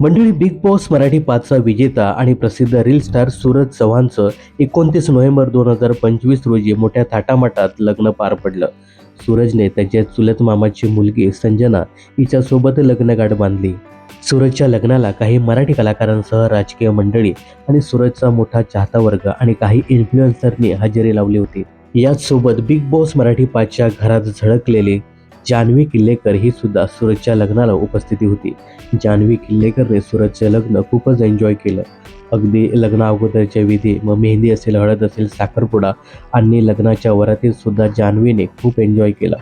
मंडळी big boss Marathi पाचचा विजेता आणि प्रसिद्ध रील स्टार सूरज चव्हाणचं एकोणतीस नोव्हेंबर दोन हजार पंचवीस रोजी मोठ्या थाटामाटात लग्न पार पडलं. सूरजने त्याच्या चुलत मामाची मुलगी संजना हिच्यासोबत लग्नगाठ बांधली. सूरजच्या लग्नाला काही मराठी कलाकारांसह राजकीय मंडळी आणि सूरजचा मोठा चाहता वर्ग आणि काही इन्फ्लुएन्सरनी हजेरी लावली होती. याचसोबत बिग बॉस मराठी पाचच्या घरात झळकलेले जान्हवी किल्लेकर ही सुद्धा सूरजच्या लग्नाला उपस्थिती होती. जान्हवी किल्लेकरने सूरजचे लग्न खूपच एन्जॉय केलं. अगदी लग्ना अगोदरच्या विधी मग मेहंदी असेल हळद असेल साखरपुडा आणि लग्नाच्या वरातीत सुद्धा जान्हवीने खूप एन्जॉय केला.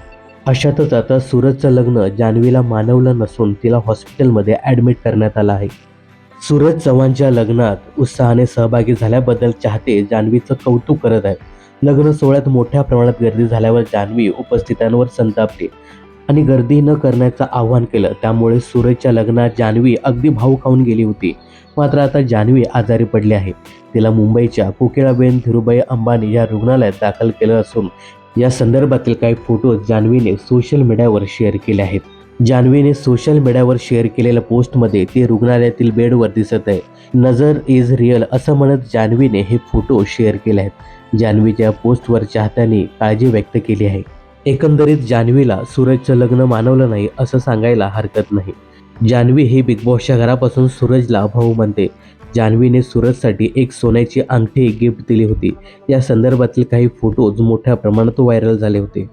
अशातच आता सूरजचं लग्न जान्हवीला मानवलं नसून तिला हॉस्पिटलमध्ये ॲडमिट करण्यात आलं आहे. सूरज चव्हाणच्या लग्नात उत्साहाने सहभागी झाल्याबद्दल चाहते जान्हवीचं कौतुक करत आहेत. लग्न सोहळ्यात मोठ्या प्रमाणात गर्दी झाल्यावर जान्हवी उपस्थितांवर संतापली आणि गर्दी न करण्याचं आवाहन केलं. त्यामुळे सूरजच्या लग्नात जान्हवी अगदी भाऊ खाऊन गेली होती. मात्र आता जान्हवी आजारी पडली आहे. तिला मुंबईच्या कोकिळाबेन धीरुबाई अंबानी या रुग्णालयात दाखल केलं असून या संदर्भातील काही फोटो जान्हवीने सोशल मीडियावर शेअर केले आहेत. जान्हवीने सोशल मीडियावर शेअर केलेल्या पोस्टमध्ये ती रुग्णालयातील बेडवर दिसत आहे. नजर इज रिअल असं म्हणत जान्हवीने हे फोटो शेअर केले आहेत. जान्हवीच्या पोस्टवर चाहत्यांनी काळजी व्यक्त केली आहे. एकंदरीत जान्हवीला सूरजचं लग्न मानवलं नाही असं सांगायला हरकत नाही. जान्हवी ही बिग बॉसच्या घरापासून सूरजला भाऊ म्हणते जान्हवीने सूरजसाठी एक सोन्याची अंगठी गिफ्ट दिली होती. या संदर्भातील काही फोटोज मोठ्या प्रमाणात व्हायरल झाले होते.